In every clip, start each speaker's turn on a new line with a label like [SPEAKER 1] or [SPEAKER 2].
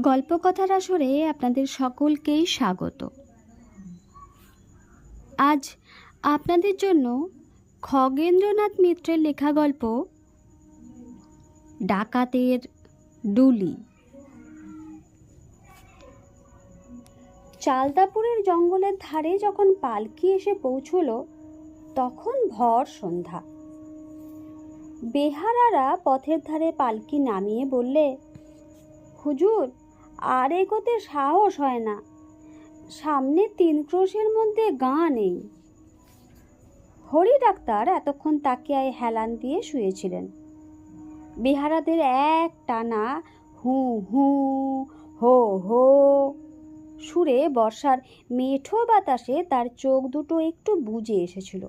[SPEAKER 1] গল্পকথার আসরে আপনাদের সকলকেই স্বাগত। আজ আপনাদের জন্য খগেন্দ্রনাথ মিত্রের লেখা গল্প ডাকাতের ডুলি চালদাপুরের জঙ্গলের ধারে যখন পালকি এসে পৌঁছল, তখন ভর সন্ধ্যা। বেহারারা পথের ধারে পালকি নামিয়ে বললে, হুজুর আর এগোতে সাহস হয় না। সামনে তিন ক্রোশের মধ্যে গা নেই। হরি ডাক্তার এতক্ষণ তাকিয়ায় হেলান দিয়ে শুয়েছিলেন। বেহারাদের এক টানা হু হু, হো হো সুরে বর্ষার মেঠো বাতাসে তার চোখ দুটো একটু বুজে এসেছিল।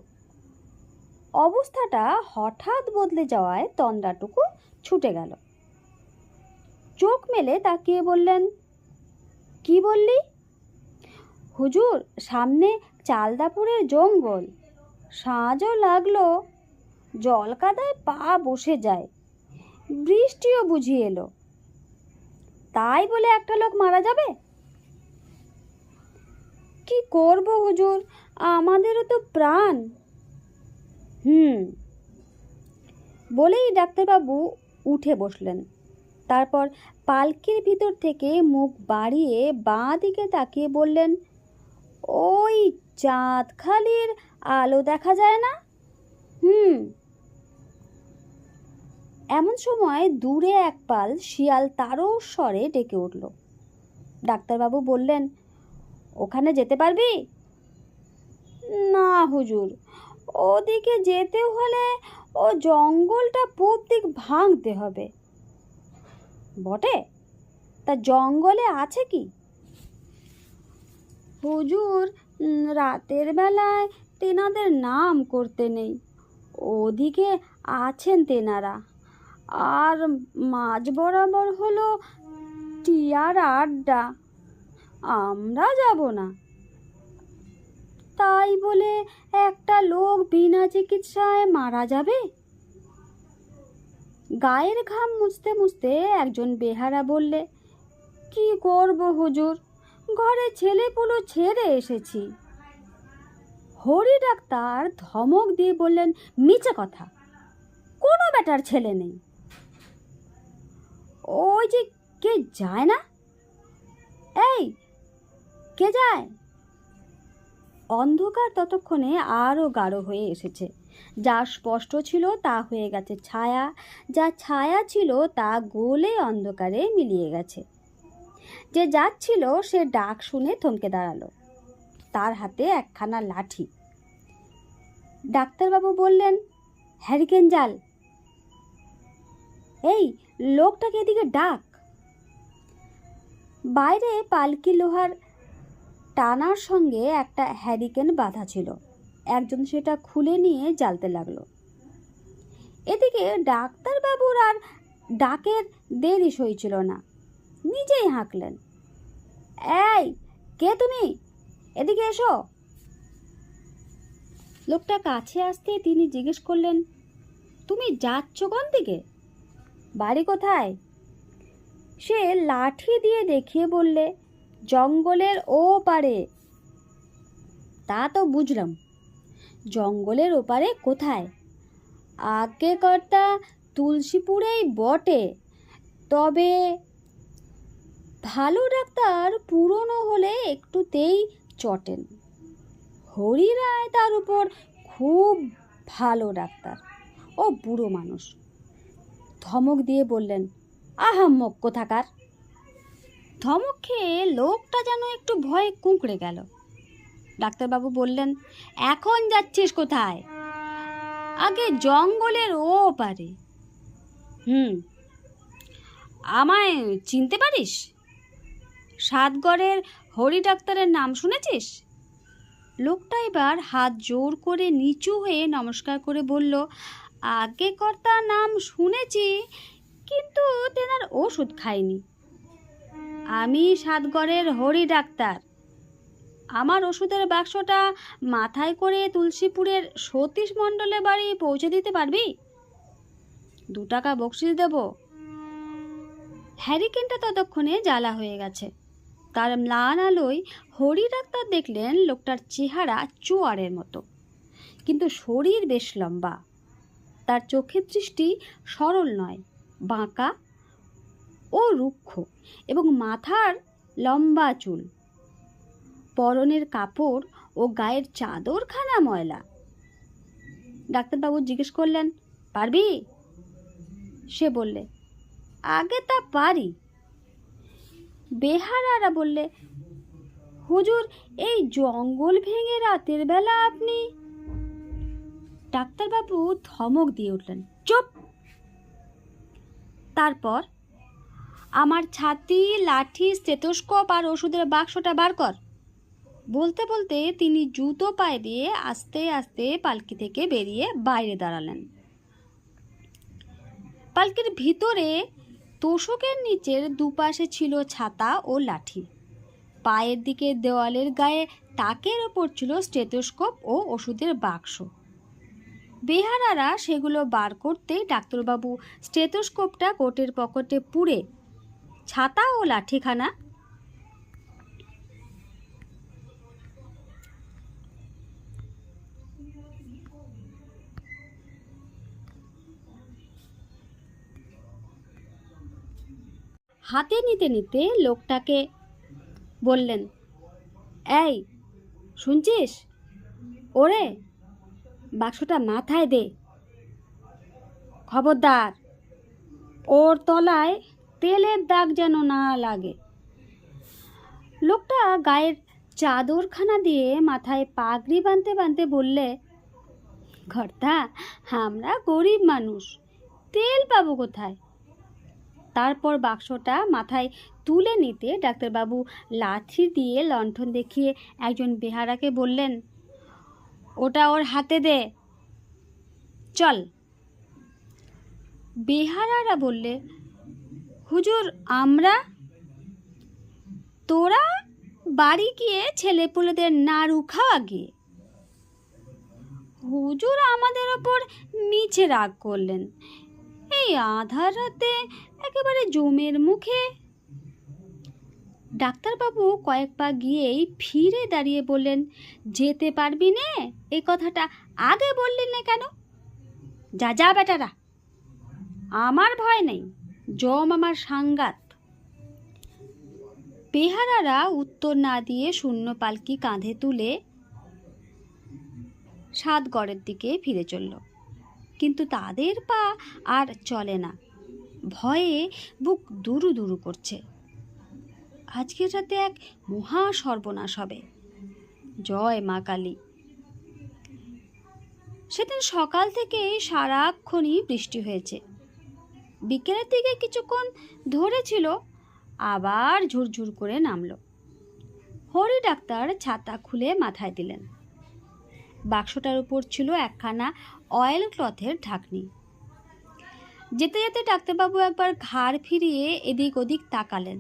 [SPEAKER 1] অবস্থাটা হঠাৎ বদলে যাওয়ায় তন্দ্রাটুকু ছুটে গেল। চোখ মেলে তাকিয়ে বললেন, কি বললি? হুজুর, সামনে চালদাপুরের জঙ্গল। সাঁজও লাগল জল কাদায় পা বসে যায়। বৃষ্টিও বুঝিয়ে এলো। তাই বলে একটা লোক মারা যাবে? কি করব হুজুর? আমাদেরও তো প্রাণ। হুম। বলেই ডাক্তারবাবু উঠে বসলেন। তারপর পালকির ভিতর থেকে মুখ বাড়িয়ে বাঁ দিকে তাকিয়ে বললেন, ওই চাঁদখালির আলো দেখা যায় না? হুম। এমন সময় দূরে এক পাল শিয়াল তারও স্বরে ডেকে উঠল। ডাক্তারবাবু বললেন, ওখানে যেতে পারবি? না হুজুর, ওদিকে যেতে হলে ও জঙ্গলটা পূব দিক ভাঙতে হবে। বটে? তা জঙ্গলে আছে কি? হুজুর রাতের বেলায় তেনাদের নাম করতে নেই। ওদিকে আছেন তেনারা। আর মাঝ বরাবর হলো টিয়ার আড্ডা। আমরা যাব না। তাই বলে একটা লোক বিনা চিকিৎসায় মারা যাবে? গায়ের ঘাম মুছতে মুছতে একজন বেহারা বললে, কি করব হুজুর? ঘরে ছেলেপুলো ছেড়ে এসেছি। হরি ডাক্তার ধমক দিয়ে বললেন, মিছে কথা। কোনো বেটার ছেলে নেই। ওই যে কে যায় না? এই, কে যায়? অন্ধকার ততক্ষণে আরও গাঢ় হয়ে এসেছে। যা স্পষ্ট ছিল তা হয়ে গেছে ছায়া। যা ছায়া ছিল তা গোলে অন্ধকারে মিলিয়ে গেছে। যে যাচ্ছিল সে ডাক শুনে থমকে দাঁড়াল। তার হাতে একখানা লাঠি। ডাক্তারবাবু বললেন, হ্যারিকেন জাল। এই, লোকটাকে এদিকে ডাক। বাইরে পালকি লোহার টানার সঙ্গে একটা হ্যারিকেন বাঁধা ছিল। একজন সেটা খুলে নিয়ে জ্বালতে লাগল। এদিকে ডাক্তারবাবুর আর ডাকের দেরি সইছিল না। নিজেই হাঁকলেন। এই, কে তুমি? এদিকে এসো। লোকটা কাছে আসতে তিনি জিজ্ঞেস করলেন, তুমি যাচ্ছ কোন দিকে? বাড়ি কোথায়? সে লাঠি দিয়ে দেখিয়ে বললে, জঙ্গলের ও পারে তা তো বুঝলাম। জঙ্গলের ওপারে কোথায়? আগে কর্তা তুলসীপুরেই বটে। তবে ভালো ডাক্তার পুরনো হলে একটুতেই চটেন। হরি রায় তার উপর খুব ভালো ডাক্তার ও বুড়ো মানুষ। ধমক দিয়ে বললেন আহাম্মক কোথাকার ধমক খেয়ে লোকটা যেন একটু ভয়ে কুঁকড়ে গেল। ডাক্তারবাবু বললেন, এখন যাচ্ছিস কোথায়? আগে জঙ্গলের ও পারে হুম। আমায় চিনতে পারিস? সাতগড়ের হরি ডাক্তারের নাম শুনেছিস? লোকটা এবার হাত জোর করে নিচু হয়ে নমস্কার করে বলল আগে কর্তার নাম শুনেছি, কিন্তু তেনার ওষুধ খাইনি। আমি সাতগড়ের হরি ডাক্তার। আমার ওষুধের বাক্সটা মাথায় করে তুলসীপুরের সতীশ মণ্ডলের বাড়ি পৌঁছে দিতে পারবি? দু টাকা বকশিস দেব। হ্যারিকেনটা ততক্ষণে জ্বালা হয়ে গেছে। তার ম্লান আলোয় হরি ডাক্তার দেখলেন লোকটার চেহারা চোয়ারের মতো। কিন্তু শরীর বেশ লম্বা। তার চোখের দৃষ্টি সরল নয়, বাঁকা ও রুক্ষ এবং মাথার লম্বা চুল। পরনের কাপড় ও গায়ের চাদরখানা ময়লা। ডাক্তারবাবু জিজ্ঞেস করলেন, পারবি? সে বললে, আগে তা পারি। বেহারারা বললে, হুজুর, এই জঙ্গল ভেঙে রাতের বেলা আপনি ডাক্তারবাবু ধমক দিয়ে উঠলেন, চুপ! তারপর, আমার ছাতি, লাঠি, স্টেথোস্কোপ আর ওষুধের বাক্সটা বার কর। বলতে বলতে তিনি জুতো পায়ে দিয়ে আস্তে আস্তে পালকি থেকে বেরিয়ে বাইরে দাঁড়ালেন। পালকির ভিতরে তোষকের নিচের দুপাশে ছিল ছাতা ও লাঠি। পায়ের দিকে দেওয়ালের গায়ে তাকের ওপর ছিল স্টেথোস্কোপ ও ওষুধের বাক্স। বেহারারা সেগুলো বার করতেই ডাক্তারবাবু স্টেথোস্কোপটা কোটের পকেটে পুড়ে ছাতা ও লাঠিখানা হাতে নিতে নিতে লোকটাকে বললেন, এই, শুনছিস? ওরে, বাক্সটা মাথায় দে। খবরদার, ওর তলায় তেলের দাগ যেন না লাগে। লোকটা গায়ের চাদরখানা দিয়ে মাথায় পাগড়ি বাঁধতে বাঁধতে বললে কর্তা আমরা গরিব মানুষ, তেল পাবো কোথায়? তারপর বাক্সটা মাথায় তুলে নিতে ডাক্তারবাবু লাঠি দিয়ে লণ্ঠন দেখিয়ে একজন বেহারাকে বললেন, ওটা ওর হাতে দে। চল। বেহারারা বললে, হুজুর, আমরা? তোরা বাড়ি গিয়ে ছেলেপুলেদের নাড়ু খাওয়া গিয়ে হুজুর আমাদের ওপর মিছে রাগ করলেন। এই আধার রাতে একেবারে জমের মুখে। ডাক্তারবাবু কয়েক পা গিয়েই ফিরে দাঁড়িয়ে বললেন, যেতে পারবি নে? এই কথাটা আগে বললেন না কেন? যা যা বেটারা। আমার ভয় নেই, জম আমার সাঙ্গাত পেহারারা উত্তর না দিয়ে শূন্য পালকি কাঁধে তুলে সাতগড়ের দিকে ফিরে চলল। কিন্তু তাদের পা আর চলে না। ভয়ে বুক দুরু দুরু করছে। আজকের রাতে এক মহা সর্বনাশ হবে। জয় মা কালী। সেদিন সকাল থেকে সারাক্ষণই বৃষ্টি হয়েছে। বিকেলের দিকে কিছুক্ষণ ধরেছিল আবার ঝুরঝুর করে নামল। হরি ডাক্তার ছাতা খুলে মাথায় দিলেন। বাক্সটার উপর ছিল একখানা অয়েল ক্লথের ঢাকনি। যেতে যেতে ডাক্তারবাবু একবার ঘাড় ফিরিয়ে এদিক ওদিক তাকালেন,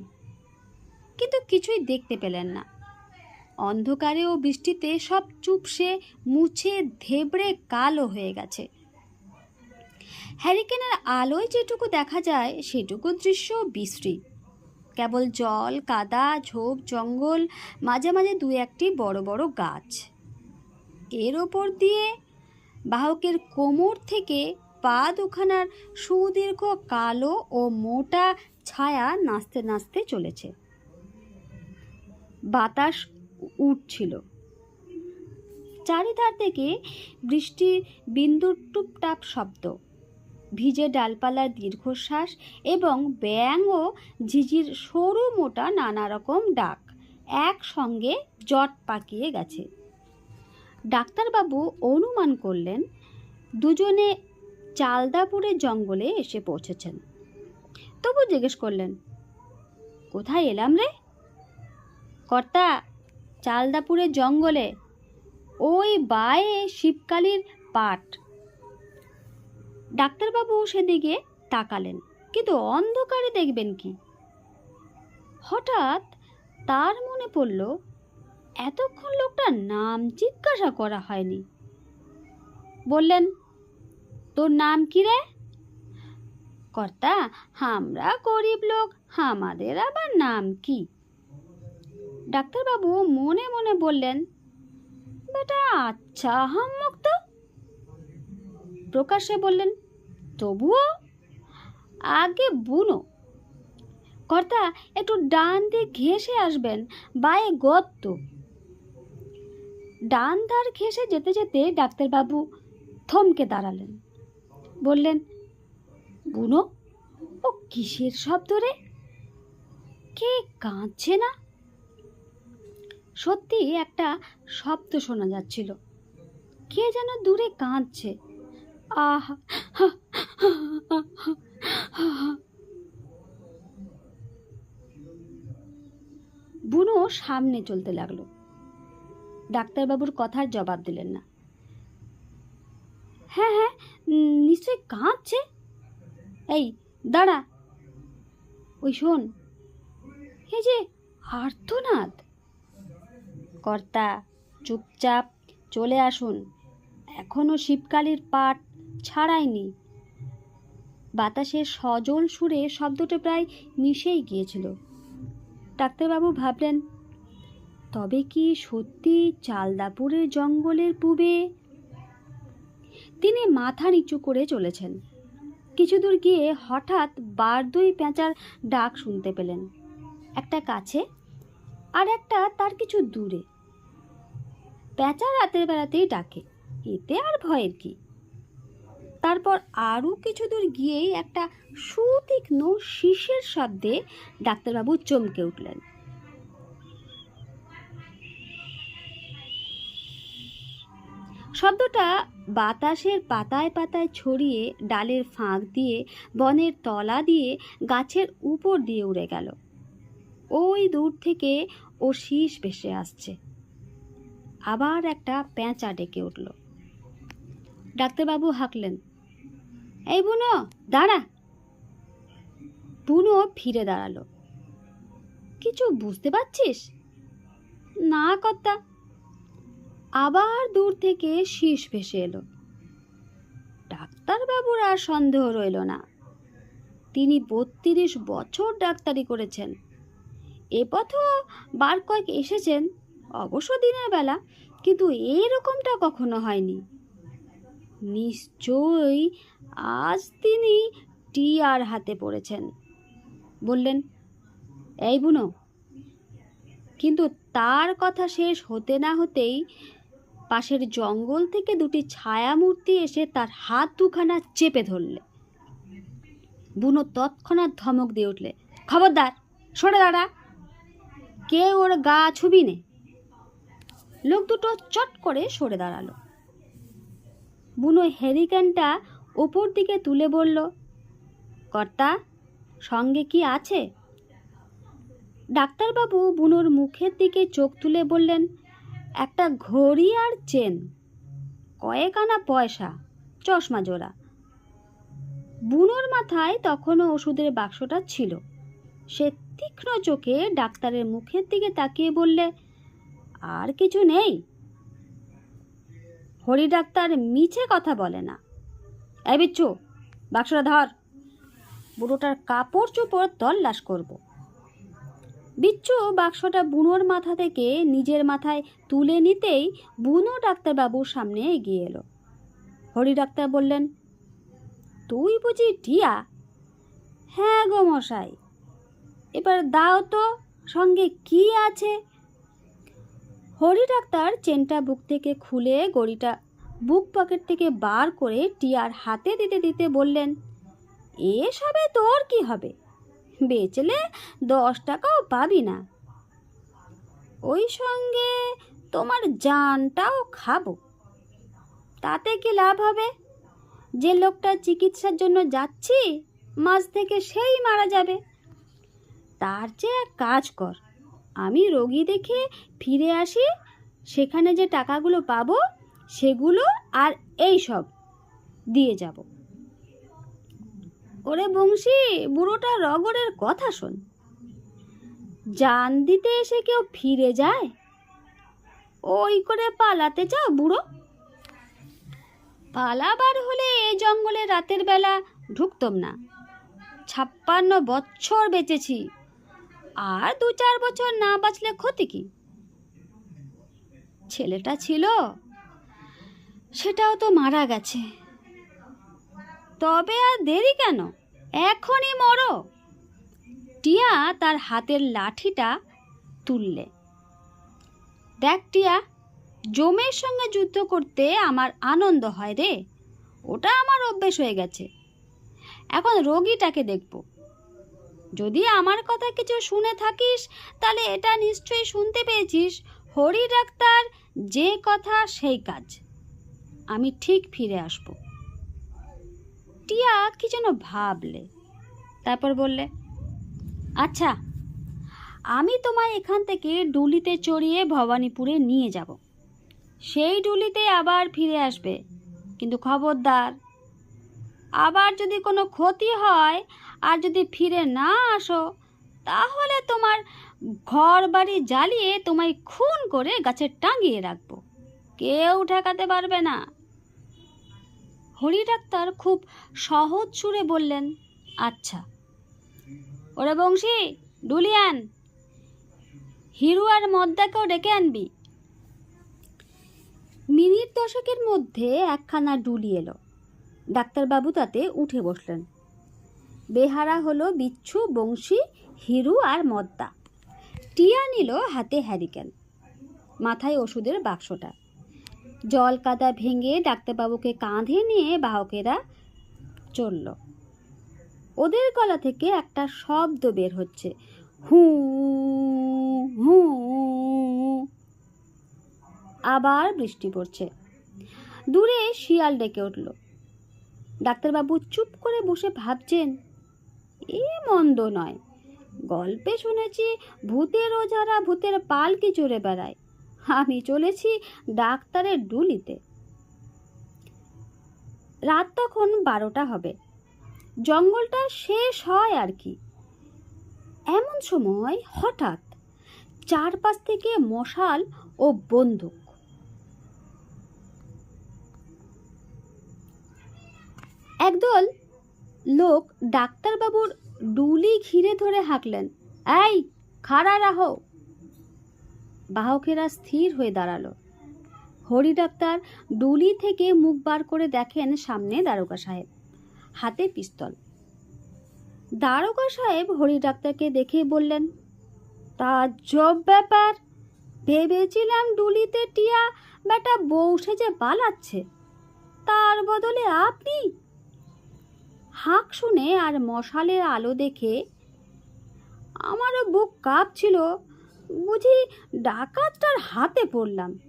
[SPEAKER 1] কিন্তু কিছুই দেখতে পেলেন না। অন্ধকারে ও বৃষ্টিতে সব চুপসে, মুছে, ধেবড়ে কালো হয়ে গেছে। হ্যারিকেনের আলোয় যেটুকু দেখা যায়, সেটুকু দৃশ্য বিশ্রী। কেবল জল, কাদা, ঝোপ, জঙ্গল, মাঝে মাঝে দু একটি বড় বড় গাছ। এর ওপর দিয়ে বাহকের কোমর থেকে পা দুখানার সুদীর্ঘ কালো ও মোটা ছায়া নাচতে নাচতে চলেছে। বাতাস উঠছিল। চারিধার থেকে বৃষ্টির বিন্দুর টুপটাপ শব্দ, ভিজে ডালপালার দীর্ঘশ্বাস এবং ব্যাং ও ঝিঝির সরু মোটা নানা রকম ডাক একসঙ্গে জট পাকিয়ে গেছে। ডাক্তারবাবু অনুমান করলেন, দুজনে চালদাপুরের জঙ্গলে এসে পৌঁছেছেন। তবু জিজ্ঞেস করলেন, কোথায় এলাম রে? কর্তা, চালদাপুরের জঙ্গলে, ওই বায়ে শিবকালীর পাট। ডাক্তারবাবু সেদিকে তাকালেন, কিন্তু অন্ধকারে দেখবেন কি? হঠাৎ তার মনে পড়ল এতক্ষণ লোকটার নাম জিজ্ঞাসা করা হয়নি। বললেন, তোর নাম কি রে? কর্তা, আমরা গরিব লোক, আমাদের আবার নাম কি? ডাক্তারবাবু মনে মনে বললেন, বেটা আচ্ছা হাম্মক তো। প্রকাশ্যে বললেন, তবুও? আগে বুনো। কর্তা, একটু ডান দিয়ে ঘেসে আসবেন, বায়ে গর্ত। ডান ধার ঘেসে যেতে যেতে ডাক্তারবাবু থমকে দাঁড়ালেন। বললেন, বুনো, ও কিসের শব্দ রে? কে কাঁদছে না? সত্যি একটা শব্দ শোনা যাচ্ছিল। কে যেন দূরে কাঁদছে। আহা বুনো সামনে চলতে লাগল। ডাক্তারবাবুর কথার জবাব দিলেন না। হ্যাঁ হ্যাঁ নিশ্চয়ই কাঁদছে। এই, দাঁড়া। ওই শোন। এই যে আর্তনাদ। কর্তা, চুপচাপ চলে আসুন। এখনও শিবকালীর পাট ছাড়ায়নি বাতাসের সজল সুরে শব্দটা প্রায় মিশেই গিয়েছিল। ডাক্তারবাবু ভাবলেন তবে কি সত্যি চালদাপুরের জঙ্গলের পূবে? তিনি মাথা নিচু করে চলেছেন। কিছু দূর গিয়ে হঠাৎ বারদই পেঁচার ডাক শুনতে পেলেন। একটা কাছে আর একটা তার কিছু দূরে। পেঁচা রাতের বেলাতেই ডাকে, এতে আর ভয়ের কি? তারপর আরও কিছু দূর গিয়েই একটা সুতীক্ষ্ণ শীষের শব্দে ডাক্তারবাবু চমকে উঠলেন। শব্দটা বাতাসের পাতায় পাতায় ছড়িয়ে ডালের ফাঁক দিয়ে, বনের তলা দিয়ে গাছের উপর দিয়ে উড়ে গেল। ওই দূর থেকে ও শীষ ভেসে আসছে। আবার একটা পেঁচা ডেকে উঠল। ডাক্তারবাবু হাঁকলেন, এই বুনো, দাঁড়া। বুনো ফিরে দাঁড়াল। কিছু বুঝতে পারছিস? না কর্তা। আবার দূর থেকে শীষ ভেসে এলো। ডাক্তারবাবুর আর সন্দেহ রইল না। তিনি বত্রিশ বছর ডাক্তারি করেছেন। এ পথও বার কয়েক এসেছেন, অবশ্য দিনের বেলা, কিন্তু এরকমটা কখনো হয়নি। নিশ্চয়ই আজ তিনি টি আর হাতে পড়েছেন। বললেন, এই বুনো, কিন্তু তার কথা শেষ হতে না হতেই পাশের জঙ্গল থেকে দুটি ছায়ামূর্তি এসে তার হাত দুখানা চেপে ধরলে। বুনো তৎক্ষণাৎ ধমক দিয়ে উঠলে, খবরদার, সরে দাঁড়া। কে ওর গা ছুবি নে? লোক দুটো চট করে সরে দাঁড়াল। বুনো হেরিকেনটা ওপর দিকে তুলে বলল, কর্তা, সঙ্গে কি আছে? ডাক্তারবাবু বুনোর মুখের দিকে চোখ তুলে বললেন একটা ঘড়ি আর চেন কয়েক আনা পয়সা, চশমা জোড়া। বুনোর মাথায় তখনও ওষুধের বাক্সটা ছিল। সে তীক্ষ্ণ চোখে ডাক্তারের মুখের দিকে তাকিয়ে বললে, আর কিছু নেই? হরি ডাক্তার মিছে কথা বলে না। এই বিচ্ছু, বাক্সটা ধর। বুড়োটার কাপড় চোপড় তল্লাশ করব। বিচ্ছু বাক্সটা বুনোর মাথা থেকে নিজের মাথায় তুলে নিতেই বুনো ডাক্তারবাবুর সামনে এগিয়ে এলো। হরি ডাক্তার বললেন, তুই বুঝি টিয়া? হ্যাঁ গো মশাই। এবার দাও তো, সঙ্গে কি আছে? হরি ডাক্তার চেনটা বুক থেকে খুলে গড়িটা বুক পকেট থেকে বার করে টিয়ার হাতে দিতে দিতে বললেন এসবে তোর কি হবে? বেচলে দশ টাকাও পাবি না। ওই সঙ্গে তোমার জানটাও খাব। তাতে কি লাভ হবে? যে লোকটা চিকিৎসার জন্য যাচ্ছি, মাঝ থেকে সেই মারা যাবে। তার চেয়ে এক কাজ কর, আমি রোগী দেখে ফিরে আসি, সেখানে যে টাকাগুলো পাবো, সেগুলো আর এই সব দিয়ে যাব। ওরে বংশী, বুড়োটা রগরের কথা শোন। জান দিতে এসে কেউ ফিরে যায়? ওই করে পালাতে চাও বুড়ো? পালাবার হলে এই জঙ্গলে রাতের বেলা ঢুকতম না। ছাপ্পান্ন বছর বেঁচেছি। আর দু চার বছর না বাঁচলে ক্ষতি কি? ছেলেটা ছিল, সেটাও তো মারা গেছে। তবে আর দেরি কেন? এখনই মরো। টিয়া তার হাতের লাঠিটা তুললে। দেখ টিয়া জমের সঙ্গে যুদ্ধ করতে আমার আনন্দ হয় রে। ওটা আমার অভ্যেস হয়ে গেছে। এখন রোগীটাকে দেখব। যদি আমার কথা কিছু শুনে থাকিস, তাহলে এটা নিশ্চয়ই শুনতে পেয়েছিস। হরি ডাক্তার, যে কথা সেই কাজ। আমি ঠিক ফিরে আসব। টিয়া কি যেন ভাবলে। তারপর বললে আচ্ছা আমি তোমায় এখান থেকে ডুলিতে চড়িয়ে ভবানীপুরে নিয়ে যাব। সেই ডুলিতে আবার ফিরে আসবে। কিন্তু খবরদার, আবার যদি কোনো ক্ষতি হয় আর যদি ফিরে না আসো, তাহলে তোমার ঘর বাড়ি জ্বালিয়ে তোমায় খুন করে গাছে টাঙিয়ে রাখব। কেউ ঠেকাতে পারবে না। হরি ডাক্তার খুব সহজ সুরে বললেন আচ্ছা। ওরে বংশী ডুলিয়ান হিরু আর মদ্দাকেও ডেকে আনবি। মিনিট দশকের মধ্যে একখানা ডুলি এলো। ডাক্তারবাবু তাতে উঠে বসলেন। বেহারা হলো বিচ্ছু, বংশী, হিরু আর মদ্দা টিয়া নিল হাতে হ্যারিকেন। মাথায় ওষুধের বাক্সটা। জল কাদা ভেঙে ডাক্তারবাবুকে কাঁধে নিয়ে বাহকেরা চলল। ওদের গলা থেকে একটা শব্দ বের হচ্ছে। হু হু, আবার বৃষ্টি পড়ছে। দূরে শিয়াল ডেকে উঠল। ডাক্তারবাবু চুপ করে বসে ভাবছেন, এ মন্দ নয়। গল্পে শুনেছি, ভূতের ওঝারা ভূতের পালকি চড়ে বেড়ায়। আমি চলেছি ডাক্তারের ডুলিতে। রাত তখন বারোটা হবে। জঙ্গলটা শেষ হয় আর কি। এমন সময় হঠাৎ চারপাশ থেকে মশাল ও বন্দুক। একদল লোক ডাক্তারবাবুর ডুলি ঘিরে ধরে হাঁকলেন, এই, খাড়া রাহো। বাহকেরা স্থির হয়ে দাঁড়াল। হরি ডাক্তার ডুলি থেকে মুখ বার করে দেখেন সামনে দারোগা সাহেব। হাতে পিস্তল। দারোগা সাহেব হরি ডাক্তারকে দেখে বললেন তাজ্জব ব্যাপার। ভেবেছিলাম ডুলিতে টিয়া বেটা বউ সেজে পালাচ্ছে। তার বদলে আপনি? হাঁক শুনে আর মশালের আলো দেখে আমারও বুক কাঁপছিল। বুঝি ডাকাতটার হাতে পড়লাম।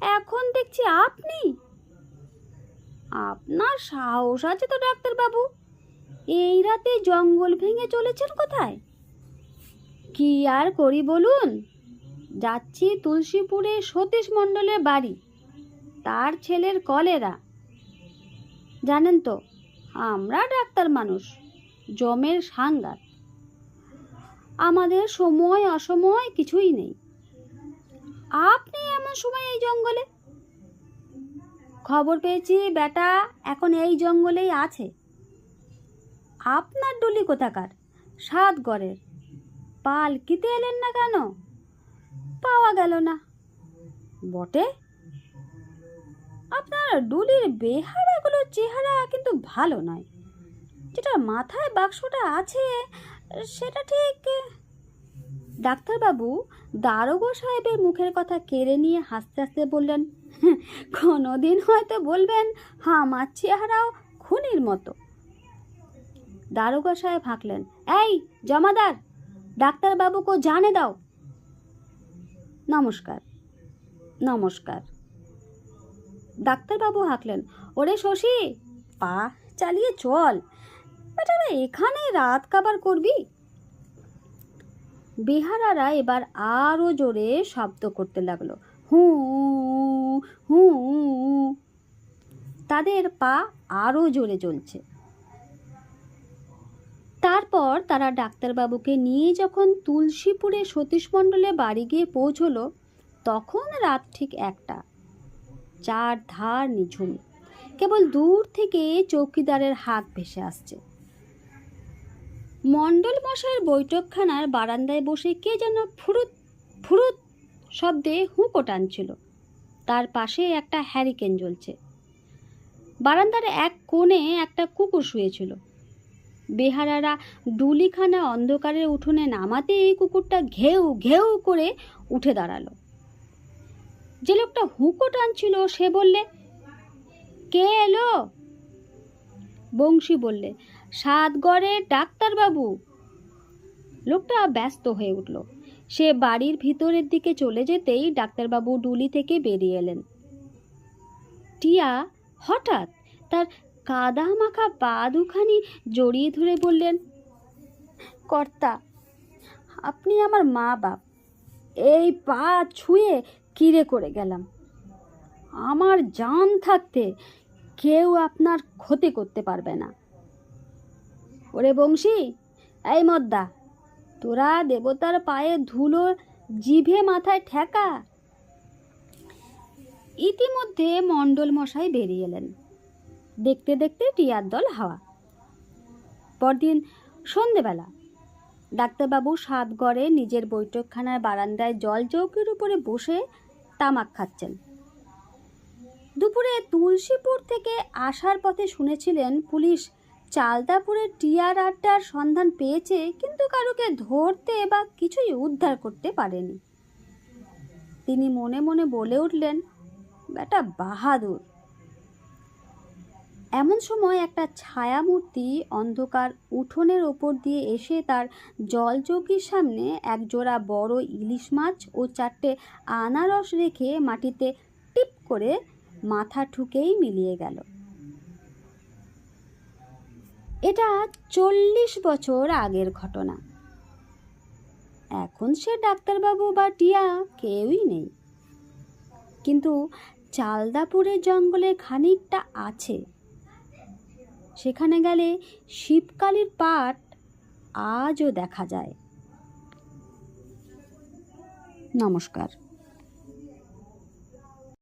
[SPEAKER 1] এখন দেখছি আপনি। আপনার সাহস আছে তো ডাক্তারবাবু। এই রাতে জঙ্গল ভেঙে চলেছেন কোথায়? কি আর করি বলুন? যাচ্ছি তুলসীপুরে সতীশ মণ্ডলের বাড়ি। তার ছেলের কলেরা। জানেন তো, আমরা ডাক্তার মানুষ, জমের সাঙ্গাত আমাদের সময়, অসময় কিছুই নেই। আপনি এমন সময় এই জঙ্গলে? খবর পেয়েছি, বেটা, এখন এই জঙ্গলেই আছে। আপনার ডুলি কোথাকার? সাত গড়ের পালকিতে এলেন না কেন? পাওয়া গেল না। বটে? আপনার ডুলির বেহারাগুলোর চেহারা কিন্তু ভালো নয়। যেটা মাথায় বাক্সটা আছে সেটা ঠিক। ডাক্তারবাবু, দারোগো সাহেবের মুখের কথা কেড়ে নিয়ে হাসতে হাসতে বললেন কোনোদিন হয়তো বলবেন আমার চেহারাও খুনির মতো। দারোগা সাহেব হাঁকলেন, এই জমাদার, ডাক্তারবাবুকে জানে দাও। নমস্কার নমস্কার। ডাক্তারবাবু হাঁকলেন, ওরে শশী, পা চালিয়ে চল। বেটারা এখানে রাত কাবার করবি? বেহারারা এবার আরও জোরে শব্দ করতে লাগল। হু হু, তাদের পা আরও জোরে চলছে। তারপর তারা ডাক্তারবাবুকে নিয়ে যখন তুলসীপুরে সতীশ মণ্ডলে বাড়ি গিয়ে পৌঁছলো, তখন রাত ঠিক একটা। চার ধার নিঝুম। কেবল দূর থেকে চৌকিদারের হাত ভেসে আসছে। মণ্ডল মশাইয়ের বৈঠকখানার বারান্দায় বসে কে যেন ফুরুত ফুরুত শব্দে হুঁকো টানছিল। তার পাশে একটা হ্যারিকেন জ্বলছে। বারান্দার এক কোণে একটা কুকুর শুয়েছিল। বেহারারা ডুলিখানা অন্ধকারের উঠোনে নামাতে এই কুকুরটা ঘেউ ঘেউ করে উঠে দাঁড়াল। যে লোকটা হুঁকো টানছিল সে বললে, কে এলো? বংশী বললে সাতগড়ের ডাক্তারবাবু। লোকটা ব্যস্ত হয়ে উঠল। সে বাড়ির ভিতরের দিকে চলে যেতেই ডাক্তারবাবু ডুলি থেকে বেরিয়ে এলেন। টিয়া হঠাৎ তার কাদা মাখা পা দুখানি জড়িয়ে ধরে বললেন, কর্তা, আপনি আমার মা বাপ। এই পা ছুঁয়ে কিরে করে গেলাম? আমার জান থাকতে কেউ আপনার ক্ষতি করতে পারবে না। ওরে বংশী, এই মদ্দা, তোরা দেবতার পায়ে ধুলো জিভে মাথায় ঠেকা। ইতিমধ্যে মণ্ডল মশাই বেরিয়ে এলেন। দেখতে দেখতে টিয়ার দল হাওয়া। পরদিন সন্ধেবেলা, ডাক্তারবাবু সাতগড়ে নিজের বৈঠকখানার বারান্দায় জল চৌকির উপরে বসে তামাক খাচ্ছেন। দুপুরে তুলসীপুর থেকে আসার পথে শুনেছিলেন পুলিশ চালদাপুরের টিয়ার আড্ডার সন্ধান পেয়েছে, কিন্তু কারোকে ধরতে বা কিছুই উদ্ধার করতে পারেনি। তিনি মনে মনে বলে উঠলেন, বেটা বাহাদুর। এমন সময় একটা ছায়ামূর্তি অন্ধকার উঠোনের ওপর দিয়ে এসে তার জলচৌকির সামনে এক জোড়া বড় ইলিশ মাছ ও চারটে আনারস রেখে মাটিতে টিপ করে মাথা ঠুকেই মিলিয়ে গেল। এটা চল্লিশ বছর আগের ঘটনা। এখন সে ডাক্তারবাবু বা টিয়া কেউই নেই। কিন্তু চালদাপুরের জঙ্গলে খানিকটা আছে। সেখানে গেলে শিবকালীর পাট আজও দেখা যায়। নমস্কার।